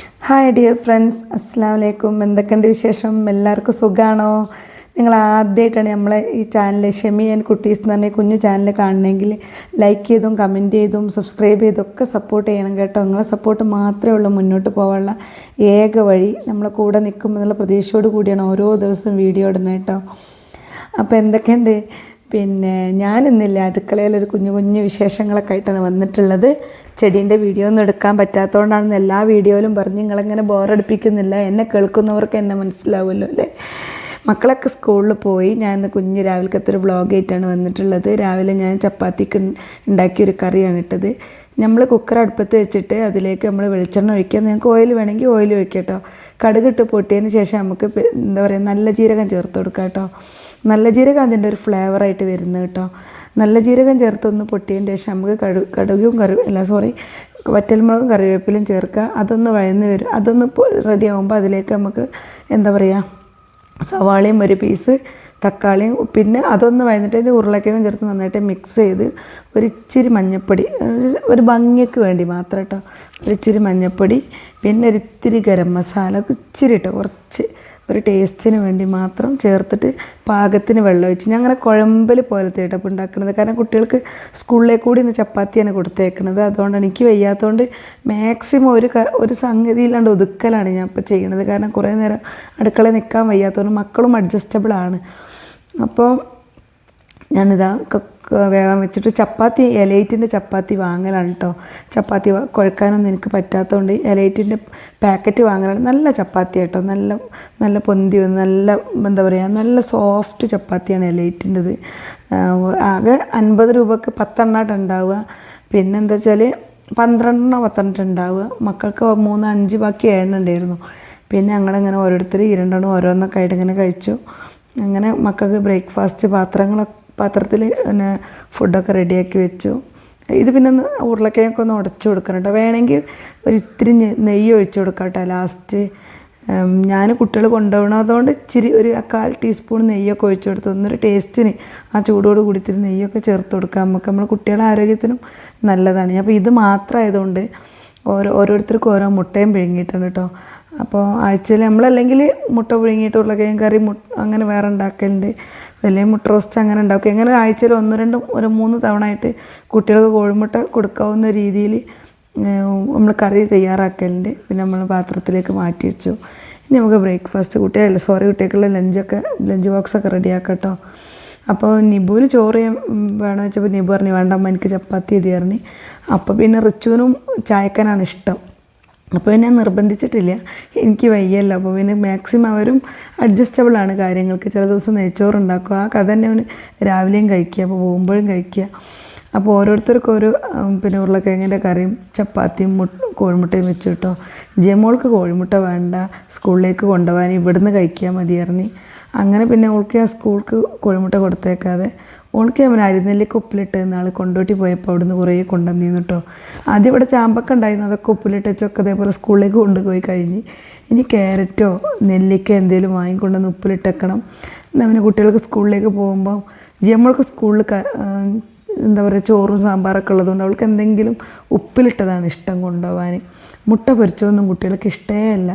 Hi dear friends അസ്സാം വലൈക്കും എന്തൊക്കെയുണ്ട് വിശേഷം? എല്ലാവർക്കും സുഖമാണോ നിങ്ങൾ ആദ്യമായിട്ടാണ് നമ്മളെ ഈ ചാനൽ ഷെമി ആൻഡ് കുട്ടീസ് എന്ന് പറഞ്ഞ കുഞ്ഞു ചാനൽ കാണണമെങ്കിൽ ലൈക്ക് ചെയ്തും കമന്റ് ചെയ്തും സബ്സ്ക്രൈബ് ചെയ്തും ഒക്കെ സപ്പോർട്ട് ചെയ്യണം കേട്ടോ. നിങ്ങളെ സപ്പോർട്ട് മാത്രമേ ഉള്ളൂ. മുന്നോട്ട് പോകാനുള്ള ഏക വഴി നമ്മളെ കൂടെ നിൽക്കുമെന്നുള്ള പ്രതീക്ഷയോട് കൂടിയാണ് ഓരോ ദിവസവും വീഡിയോ ഇടുന്നത് കേട്ടോ. അപ്പോൾ എന്തൊക്കെയുണ്ട്? പിന്നെ ഞാൻ ഇന്നില്ല അടുക്കളയിൽ ഒരു കുഞ്ഞു കുഞ്ഞു വിശേഷങ്ങളൊക്കെ ആയിട്ടാണ് വന്നിട്ടുള്ളത്. ചെടീന്റെ വീഡിയോ ഒന്നും എടുക്കാൻ പറ്റാത്തതുകൊണ്ടാണെന്ന് എല്ലാ വീഡിയോയിലും പറഞ്ഞ് നിങ്ങളങ്ങനെ ബോറടിപ്പിക്കുന്നില്ല. എന്നെ കേൾക്കുന്നവർക്ക് എന്നെ മനസ്സിലാവുമല്ലോ അല്ലേ? മക്കളൊക്കെ സ്കൂളിൽ പോയി. ഞാൻ ഇന്ന് കുഞ്ഞ് രാവിലത്തെ ഒരു വ്ളോഗായിട്ടാണ് വന്നിട്ടുള്ളത്. രാവിലെ ഞാൻ ചപ്പാത്തിക്ക് ഉണ്ടാക്കിയൊരു കറിയാണ് ഇട്ടത്. നമ്മൾ കുക്കർ അടുപ്പത്ത് വെച്ചിട്ട് അതിലേക്ക് നമ്മൾ വെളിച്ചെണ്ണ ഒഴിക്കുക. നിങ്ങൾക്ക് ഓയിൽ വേണമെങ്കിൽ ഓയിൽ ഒഴിക്കാം കേട്ടോ. കടുകിട്ട് പൊട്ടിയതിന് ശേഷം നമുക്ക് എന്താ പറയുക നല്ല ജീരകം ചേർത്ത് കൊടുക്കാം കേട്ടോ. നല്ല ജീരകം അതിന്റെ ഒരു ഫ്ലേവറായിട്ട് വരുന്നത് കേട്ടോ. നല്ല ജീരകം ചേർത്തൊന്ന് പൊട്ടിയതിന്റെ ശേഷം നമുക്ക് കടു കടുകും കറി അല്ല സോറി വറ്റൽമുളകും കറിവേപ്പിലും ചേർക്കുക. അതൊന്ന് വഴന്ന് വരും. അതൊന്ന് റെഡി ആകുമ്പോൾ അതിലേക്ക് നമുക്ക് എന്താ പറയുക സവാളയും ഒരു പീസ് തക്കാളിയും പിന്നെ അതൊന്ന് വഴന്നിട്ട് ഉരുളക്കിഴങ്ങും ചേർത്ത് നന്നായിട്ട് മിക്സ് ചെയ്ത് ഒരു ഇച്ചിരി മഞ്ഞൾപ്പൊടി ഒരു- ഭംഗിക്ക് വേണ്ടി മാത്രം കേട്ടോ. ഒരു ഇച്ചിരി മഞ്ഞൾപ്പൊടി പിന്നെ ഒരു ഇത്തിരി ഗരം മസാല ഇച്ചിരി കേട്ടോ കുറച്ച് ഒരു ടേസ്റ്റിന് വേണ്ടി മാത്രം ചേർത്തിട്ട് പാകത്തിന് വെള്ളം ഒഴിച്ച് ഞാൻ അങ്ങനെ കുഴമ്പൽ പോലത്തെ ഇട്ടപ്പോൾ ഉണ്ടാക്കുന്നത്. കാരണം കുട്ടികൾക്ക് സ്കൂളിലേക്ക് കൂടി ഇന്ന് ചപ്പാത്തിയാണ് കൊടുത്തേക്കുന്നത് അതുകൊണ്ട് എനിക്ക് വയ്യാത്തതുകൊണ്ട് മാക്സിമം ഒരു ഒരു സംഗതിയില്ലാണ്ട് ഒതുക്കലാണ് ഞാൻ ഇപ്പോൾ ചെയ്യുന്നത് കാരണം കുറേ നേരം അടുക്കളയിൽ നിൽക്കാൻ വയ്യാത്തതുകൊണ്ട് മക്കളും അഡ്ജസ്റ്റബിൾ ആണ്. അപ്പോൾ ഞാനിതാ വേഗം വെച്ചിട്ട് ചപ്പാത്തി എലൈറ്റിന്റെ ചപ്പാത്തി വാങ്ങലാണ് കേട്ടോ ചപ്പാത്തി കുഴക്കാനൊന്നും എനിക്ക് പറ്റാത്തതുകൊണ്ട് എലൈറ്റിന്റെ പാക്കറ്റ് വാങ്ങലാണ്. നല്ല ചപ്പാത്തി കേട്ടോ നല്ല നല്ല പൊന്തി നല്ല എന്താ പറയുക നല്ല സോഫ്റ്റ് ചപ്പാത്തിയാണ് എലൈറ്റിന്റെത്. ആകെ അൻപത് രൂപക്ക് പത്തെണ്ണായിട്ട് ഉണ്ടാവുക. പിന്നെന്താ വെച്ചാൽ പന്ത്രണ്ടെണ്ണോ പത്തെണ്ണം ഉണ്ടാവുക. മക്കൾക്ക് മൂന്ന് അഞ്ച് ബാക്കി ഏഴെണ്ണം ഉണ്ടായിരുന്നു. പിന്നെ ഞങ്ങളിങ്ങനെ ഓരോരുത്തർ ഇരണ്ടെണ്ണം ഓരോന്നൊക്കെ ആയിട്ട് ഇങ്ങനെ കഴിച്ചു. അങ്ങനെ മക്കൾക്ക് ബ്രേക്ക്ഫാസ്റ്റ് പാത്രങ്ങളൊക്കെ പാത്രത്തിൽ പിന്നെ ഫുഡൊക്കെ റെഡിയാക്കി വെച്ചു. ഇത് പിന്നെ ഉരുളക്കിഴങ്ങൊക്കെ ഒന്ന് ഉടച്ചു കൊടുക്കണം കേട്ടോ വേണമെങ്കിൽ ഒരു ഇത്തിരി നെയ്യ് ഒഴിച്ചു കൊടുക്കാം കേട്ടോ ലാസ്റ്റ് ഞാൻ കുട്ടികൾ കൊണ്ടുപോകണതുകൊണ്ട് ഇച്ചിരി ഒരു കാൽ ടീസ്പൂൺ നെയ്യൊക്കെ ഒഴിച്ചു കൊടുത്തു. ഒന്നൊരു ടേസ്റ്റിന് ആ ചൂടോട് കൂടി ഇത്തിരി നെയ്യൊക്കെ ചേർത്ത് കൊടുക്കാം നമുക്ക്. നമ്മൾ കുട്ടികളുടെ ആരോഗ്യത്തിനും നല്ലതാണ്. അപ്പോൾ ഇത് മാത്രമായതുകൊണ്ട് ഓരോ ഓരോരുത്തർക്കും ഓരോ മുട്ടയും പിഴുങ്ങിയിട്ടുണ്ട് കേട്ടോ അപ്പോൾ ആഴ്ചയിൽ നമ്മളല്ലെങ്കിൽ മുട്ട പുഴുങ്ങിയിട്ട് ഉരുളക്കിഴങ്ങ് കറി അങ്ങനെ വേറെ ഉണ്ടാക്കലുണ്ട്. അല്ലെങ്കിൽ മുട്ട റോസ്റ്റ് അങ്ങനെ ഉണ്ടാക്കും. എങ്ങനെ ആഴ്ചയിൽ ഒന്ന് രണ്ടും ഒരു മൂന്ന് തവണ ആയിട്ട് കുട്ടികൾക്ക് കോഴിമുട്ട കൊടുക്കാവുന്ന രീതിയിൽ നമ്മൾ കറി തയ്യാറാക്കലുണ്ട്. പിന്നെ നമ്മൾ പാത്രത്തിലേക്ക് മാറ്റി വെച്ചു. ഇനി നമുക്ക് ബ്രേക്ക്ഫാസ്റ്റ് കുട്ടികളല്ല സോറി കുട്ടികൾക്കുള്ള ലഞ്ചൊക്കെ ലഞ്ച് ബോക്സൊക്കെ റെഡിയാക്കട്ടോ കേട്ടോ അപ്പോൾ നിബുവിന് ചോറ് വേണമെന്ന് വെച്ചപ്പോൾ നിബു പറഞ്ഞു വേണ്ട അമ്മ എനിക്ക് ചപ്പാത്തി എഴുതി പറഞ്ഞു അപ്പോൾ പിന്നെ റിച്ചുവിനും ചായക്കാനാണ് ഇഷ്ടം. അപ്പോൾ ഞാൻ നിർബന്ധിച്ചിട്ടില്ല. എനിക്ക് വയ്യല്ല. അപ്പോൾ പിന്നെ മാക്സിമം അവരും അഡ്ജസ്റ്റബിൾ ആണ് കാര്യങ്ങൾക്ക്. ചില ദിവസം നെയ്ച്ചോറ് ഉണ്ടാക്കും ആ കഥ തന്നെ അവന് രാവിലെയും കഴിക്കുക. അപ്പോൾ പോകുമ്പോഴും കഴിക്കുക. അപ്പോൾ ഓരോരുത്തർക്കും ഓരോ ഉം, പിന്നെ ഉരുളക്കിഴങ്ങിന്റെ കറിയും ചപ്പാത്തിയും മുട്ട കോഴിമുട്ടയും വെച്ചിട്ടോ ജമോൾക്ക് കോഴിമുട്ട വേണ്ട. സ്കൂളിലേക്ക് കൊണ്ടുപോകാൻ ഇവിടുന്ന് കഴിക്കാൻ മതി അങ്ങനെ പിന്നെ ഓൾക്ക് ആ സ്കൂൾക്ക് കോഴിമുട്ട കൊടുത്തേക്കാതെ ഓൾക്ക് അവൻ അരിനെല്ലിക്ക് ഉപ്പിലിട്ട് നാൾ കൊണ്ടോട്ടി പോയപ്പോൾ അവിടുന്ന് കുറേ കൊണ്ടുവന്നിരുന്നു കേട്ടോ ആദ്യം ഇവിടെ ചാമ്പക്ക ഉണ്ടായിരുന്നു. അതൊക്കെ ഉപ്പിലിട്ട് വെച്ചൊക്കെ അതേപോലെ സ്കൂളിലേക്ക് കൊണ്ടുപോയി കഴിഞ്ഞ് ഇനി ക്യാരറ്റോ നെല്ലിക്ക എന്തെങ്കിലും വാങ്ങിക്കൊണ്ടുവന്ന് ഉപ്പിലിട്ടേക്കണം പിന്നെ കുട്ടികൾക്ക് സ്കൂളിലേക്ക് പോകുമ്പോൾ ജമ്മൾക്ക് സ്കൂളിൽ എന്താ പറയുക ചോറും സാമ്പാറൊക്കെ ഉള്ളതുകൊണ്ട് അവൾക്ക് എന്തെങ്കിലും ഉപ്പിലിട്ടതാണ് ഇഷ്ടം കൊണ്ടുപോകാൻ മുട്ട പൊരിച്ചതൊന്നും കുട്ടികൾക്ക് ഇഷ്ടമേ അല്ല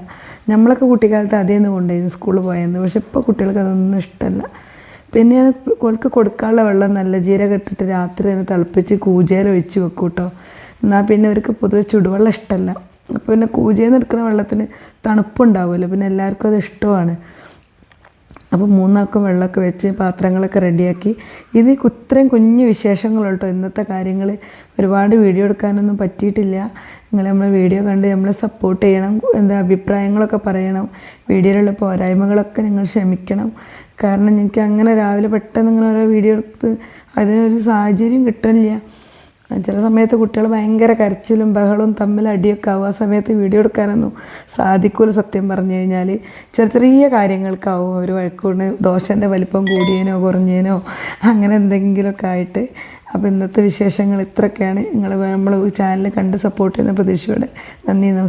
നമ്മളൊക്കെ കുട്ടിക്കാലത്ത് അതേന്ന് കൊണ്ടുപോയിരുന്നു സ്കൂളിൽ പോയെന്ന് പക്ഷെ ഇപ്പോൾ കുട്ടികൾക്ക് അതൊന്നും ഇഷ്ടമല്ല പിന്നെ അവൾക്ക് കൊടുക്കാനുള്ള വെള്ളം നല്ല ജീരകം ഇട്ടിട്ട് രാത്രി അതിന് തിളപ്പിച്ച് കൂജയിൽ ഒഴിച്ച് വെക്കും കേട്ടോ എന്നാൽ പിന്നെ അവർക്ക് പൊതുവെ ചുടുവെള്ളം ഇഷ്ടമല്ല അപ്പോൾ പിന്നെ കൂജയിൽ നിന്ന് എടുക്കുന്ന വെള്ളത്തിന് തണുപ്പുണ്ടാവുമല്ലോ. പിന്നെ എല്ലാവർക്കും അത് ഇഷ്ടമാണ്. അപ്പോൾ മൂന്നാക്കും വെള്ളമൊക്കെ വെച്ച് പാത്രങ്ങളൊക്കെ റെഡിയാക്കി. ഇത് ഇത്രയും കുഞ്ഞു കേട്ടോ. ഇന്നത്തെ കാര്യങ്ങൾ ഒരുപാട് വീഡിയോ എടുക്കാനൊന്നും പറ്റിയിട്ടില്ല. നിങ്ങൾ നമ്മളെ വീഡിയോ കണ്ട് നമ്മളെ സപ്പോർട്ട് ചെയ്യണം എന്താ അഭിപ്രായങ്ങളൊക്കെ പറയണം വീഡിയോയിലുള്ള പോരായ്മകളൊക്കെ നിങ്ങൾ ക്ഷമിക്കണം. കാരണം എനിക്ക് അങ്ങനെ രാവിലെ പെട്ടെന്ന് ഇങ്ങനെ ഓരോ വീഡിയോ എടുത്ത് അതിനൊരു സാഹചര്യം കിട്ടുന്നില്ല ചില സമയത്ത് കുട്ടികൾ ഭയങ്കര കരച്ചിലും ബഹളവും തമ്മിൽ അടിയൊക്കെ ആവും. ആ സമയത്ത് വീഡിയോ എടുക്കാനൊന്നും സാധിക്കൂല സത്യം പറഞ്ഞു കഴിഞ്ഞാൽ ചെറിയ ചെറിയ കാര്യങ്ങൾക്കാവും അവർ വഴക്കൂടിന് ദോശന്റെ വലിപ്പം കൂടിയേനോ കുറഞ്ഞേനോ അങ്ങനെ എന്തെങ്കിലുമൊക്കെ ആയിട്ട്. അപ്പോൾ ഇന്നത്തെ വിശേഷങ്ങൾ ഇത്രയൊക്കെയാണ്. നിങ്ങൾ നമ്മൾ ചാനൽ കണ്ട് സപ്പോർട്ട് ചെയ്യുന്ന പ്രതീക്ഷയോടെ. നന്ദി നമസ്കാരം